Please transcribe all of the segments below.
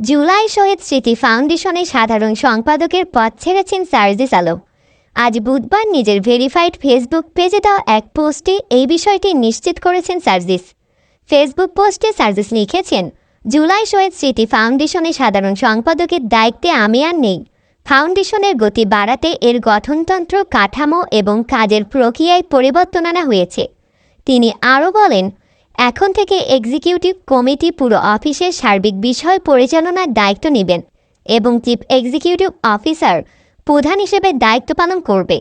জুলাই শহীদ স্মৃতি ফাউন্ডেশনের সাধারণ সম্পাদকের পদ ছেড়েছেন সার্জিস আলম। আজ বুধবার নিজের ভেরিফাইড ফেসবুক পেজে দেওয়া এক পোস্টে এই বিষয়টি নিশ্চিত করেছেন সার্জিস। ফেসবুক পোস্টে সার্জিস লিখেছেন, জুলাই শহীদ স্মৃতি ফাউন্ডেশনের সাধারণ সম্পাদকের দায়িত্বে আমি আর নেই। ফাউন্ডেশনের গতি বাড়াতে এর গঠনতন্ত্র, কাঠামো এবং কাজের প্রক্রিয়ায় পরিবর্তন আনা হয়েছে। তিনি আরও বলেন এখন থেকে এক্সিকিউটিভ কমিটি পুরো অফিসের সার্বিক বিষয় পরিচালনার দায়িত্ব নেবেন এবং চিফ এক্সিকিউটিভ অফিসার প্রধান হিসেবে দায়িত্ব পালন করবে।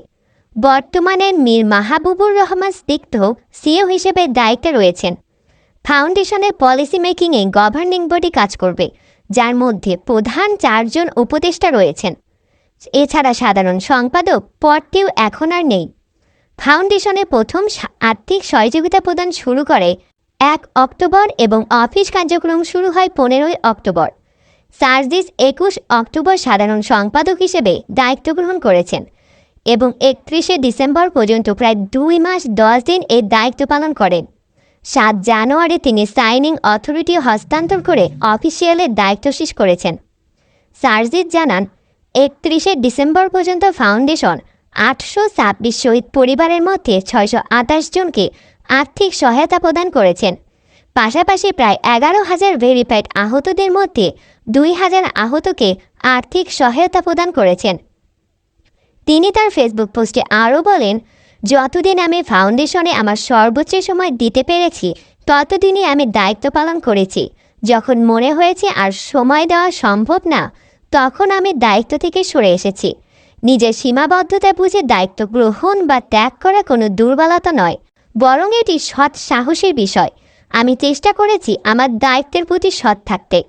বর্তমানে মীর মাহাবুবুর রহমান স্নিগ্ধ সিও হিসেবে দায়িত্বে রয়েছেন। ফাউন্ডেশনের পলিসি মেকিংয়ে গভর্নিং বডি কাজ করবে, যার মধ্যে প্রধান চারজন উপদেষ্টা রয়েছেন। এছাড়া সাধারণ সম্পাদক পদটিও এখন আর নেই। ফাউন্ডেশনে প্রথম আর্থিক সহযোগিতা প্রদান শুরু করে এক অক্টোবর এবং অফিস কার্যক্রম শুরু হয় পনেরোই অক্টোবর। সার্জিস একুশ অক্টোবর সাধারণ সম্পাদক হিসেবে দায়িত্ব গ্রহণ করেছেন এবং একত্রিশে ডিসেম্বর পর্যন্ত প্রায় দুই মাস দশ দিন এর দায়িত্ব পালন করেন। সাত জানুয়ারি তিনি সাইনিং অথরিটি হস্তান্তর করে অফিসিয়ালের দায়িত্ব শেষ করেছেন। সার্জিত জানান, একত্রিশে ডিসেম্বর পর্যন্ত ফাউন্ডেশন আটশো ছাব্বিশ শহীদ পরিবারের মধ্যে ছয়শো আঠাশ জনকে আর্থিক সহায়তা প্রদান করেছেন। পাশাপাশি প্রায় এগারো হাজার ভেরিফাইড আহতদের মধ্যে দুই হাজার আহতকে আর্থিক সহায়তা প্রদান করেছেন। তিনি তার ফেসবুক পোস্টে আরও বলেন, যতদিন আমি ফাউন্ডেশনে আমার সর্বোচ্চ সময় দিতে পেরেছি, ততদিনই আমি দায়িত্ব পালন করেছি। যখন মনে হয়েছে আর সময় দেওয়া সম্ভব না, তখন আমি দায়িত্ব থেকে সরে এসেছি। নিজের সীমাবদ্ধতা বুঝে দায়িত্ব গ্রহণ বা ত্যাগ করা কোনো দুর্বলতা নয়। বরং এটি সৎ সাহসের বিষয়। আমি চেষ্টা করেছি আমার দায়িত্বের প্রতি সৎ থাকতে।